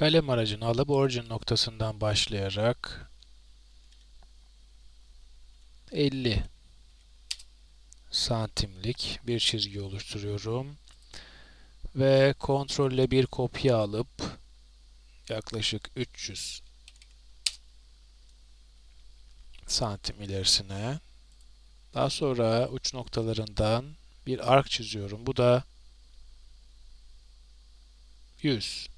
Kalem aracını alıp origin noktasından başlayarak 50 santimlik bir çizgi oluşturuyorum. Ve kontrolle bir kopya alıp yaklaşık 300 santim ilerisine daha sonra uç noktalarından bir ark çiziyorum. Bu da 100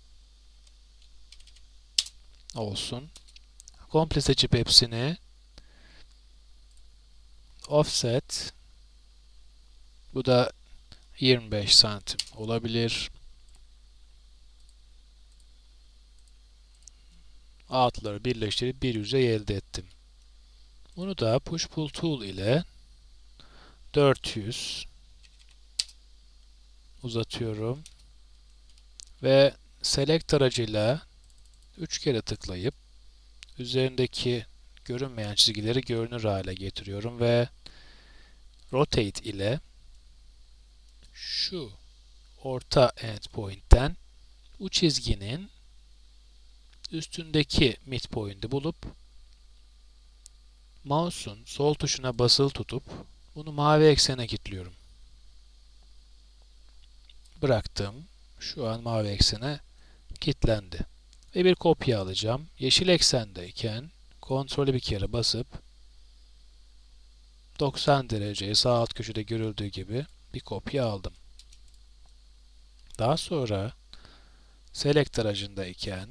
olsun. Komple seçip hepsini offset bu da 25 santim olabilir. Altları birleştirip bir yüzey elde ettim. Bunu da push pull tool ile 400 uzatıyorum ve select aracıyla 3 kere tıklayıp üzerindeki görünmeyen çizgileri görünür hale getiriyorum ve rotate ile şu orta endpoint'ten bu çizginin üstündeki midpoint'i bulup mouse'un sol tuşuna basılı tutup bunu mavi eksene kilitliyorum. Bıraktım. Şu an mavi eksene kilitlendi. Ve bir kopya alacağım. Yeşil eksendeyken kontrolü bir kere basıp 90 dereceyi sağ alt köşede görüldüğü gibi bir kopya aldım. Daha sonra select aracındayken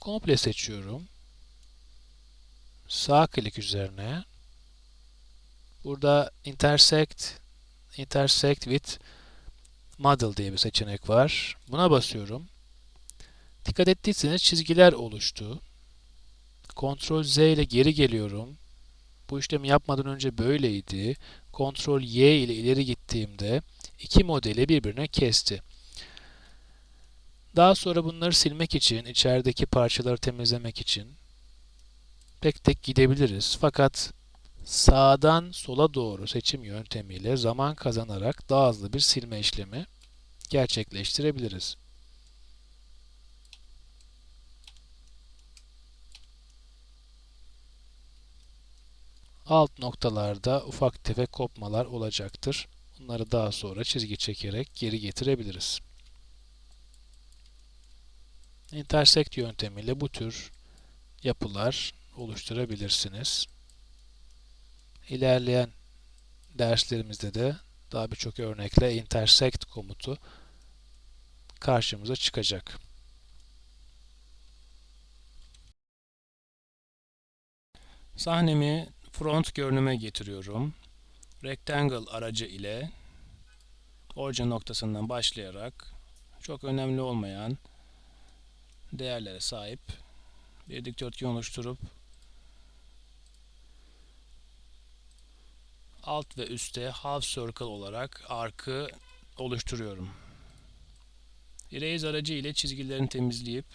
komple seçiyorum. Sağ klik üzerine burada intersect intersect with model diye bir seçenek var. Buna basıyorum. Dikkat ettiyseniz çizgiler oluştu. Ctrl Z ile geri geliyorum. Bu işlemi yapmadan önce böyleydi. Ctrl Y ile ileri gittiğimde iki modeli birbirine kesti. Daha sonra bunları silmek için, içerideki parçaları temizlemek için tek tek gidebiliriz. Fakat sağdan sola doğru seçim yöntemiyle zaman kazanarak daha hızlı bir silme işlemi gerçekleştirebiliriz. Alt noktalarda ufak tefek kopmalar olacaktır. Bunları daha sonra çizgi çekerek geri getirebiliriz. Intersect yöntemiyle bu tür yapılar oluşturabilirsiniz. İlerleyen derslerimizde de daha birçok örnekle intersect komutu karşımıza çıkacak. Sahnemi front görünüme getiriyorum. Rectangle aracı ile origin noktasından başlayarak çok önemli olmayan değerlere sahip bir dikdörtgen oluşturup alt ve üstte half circle olarak arkı oluşturuyorum. Erase aracı ile çizgilerini temizleyip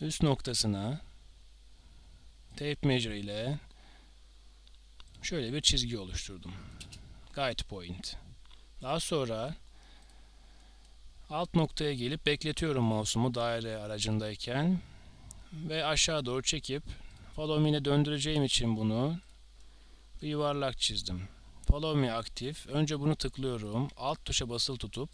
üst noktasına tape measure ile şöyle bir çizgi oluşturdum. Guide point. Daha sonra alt noktaya gelip bekletiyorum mouse'umu daire aracındayken ve aşağı doğru çekip follow me'ne döndüreceğim için bunu bir yuvarlak çizdim. Follow me aktif. Önce bunu tıklıyorum. Alt tuşa basılı tutup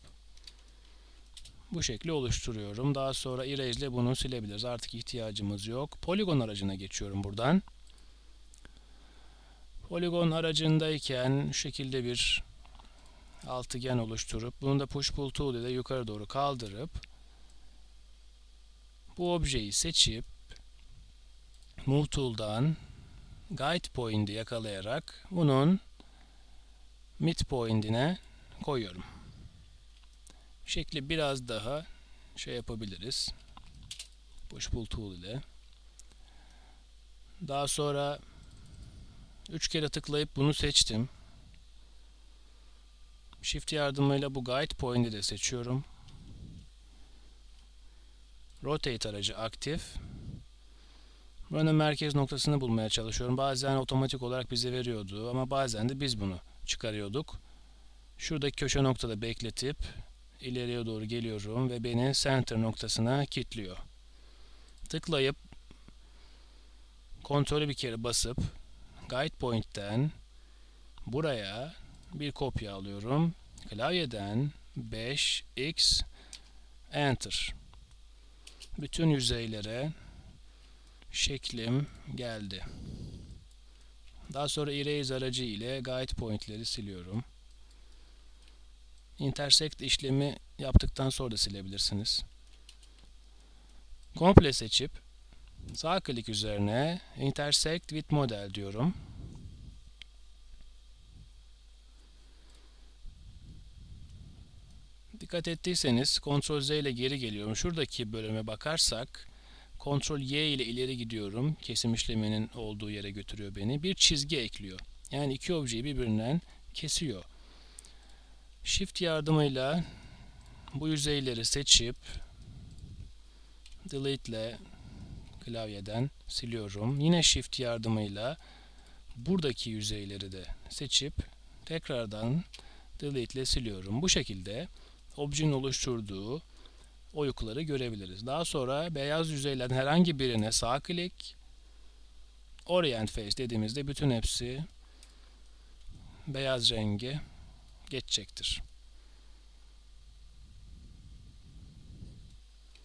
bu şekli oluşturuyorum. Daha sonra erase ile bunu silebiliriz. Artık ihtiyacımız yok. Polygon aracına geçiyorum buradan. Polygon aracındayken şu şekilde bir altıgen oluşturup bunu da push pull tool ile yukarı doğru kaldırıp bu objeyi seçip move tool'dan guide point'i yakalayarak bunun mid point'ine koyuyorum. Şekli biraz daha şey yapabiliriz. Push pull tool ile. Daha sonra 3 kere tıklayıp bunu seçtim. Shift yardımıyla bu guide point'i de seçiyorum. Rotate aracı aktif. Buranın merkez noktasını bulmaya çalışıyorum. Bazen otomatik olarak bize veriyordu ama bazen de biz bunu çıkarıyorduk. Şuradaki köşe noktada bekletip ileriye doğru geliyorum ve beni center noktasına kilitliyor. Tıklayıp kontrolü bir kere basıp guide point'ten buraya bir kopya alıyorum. Klavyeden 5x enter. Bütün yüzeylere şeklim geldi. Daha sonra erase aracı ile guide point'leri siliyorum. Intersect işlemi yaptıktan sonra da silebilirsiniz. Komple seçip sağ klik üzerine Intersect with Model diyorum. Dikkat ettiyseniz Ctrl Z ile geri geliyorum. Şuradaki bölüme bakarsak Ctrl Y ile ileri gidiyorum. Kesim işleminin olduğu yere götürüyor beni. Bir çizgi ekliyor. Yani iki objeyi birbirinden kesiyor. Shift yardımıyla bu yüzeyleri seçip Delete ile klavyeden siliyorum. Yine Shift yardımıyla buradaki yüzeyleri de seçip tekrardan Delete ile siliyorum. Bu şekilde objenin oluşturduğu oyukları görebiliriz. Daha sonra beyaz yüzeylerin herhangi birine sağ klik Orient Face dediğimizde bütün hepsi beyaz renge geçecektir.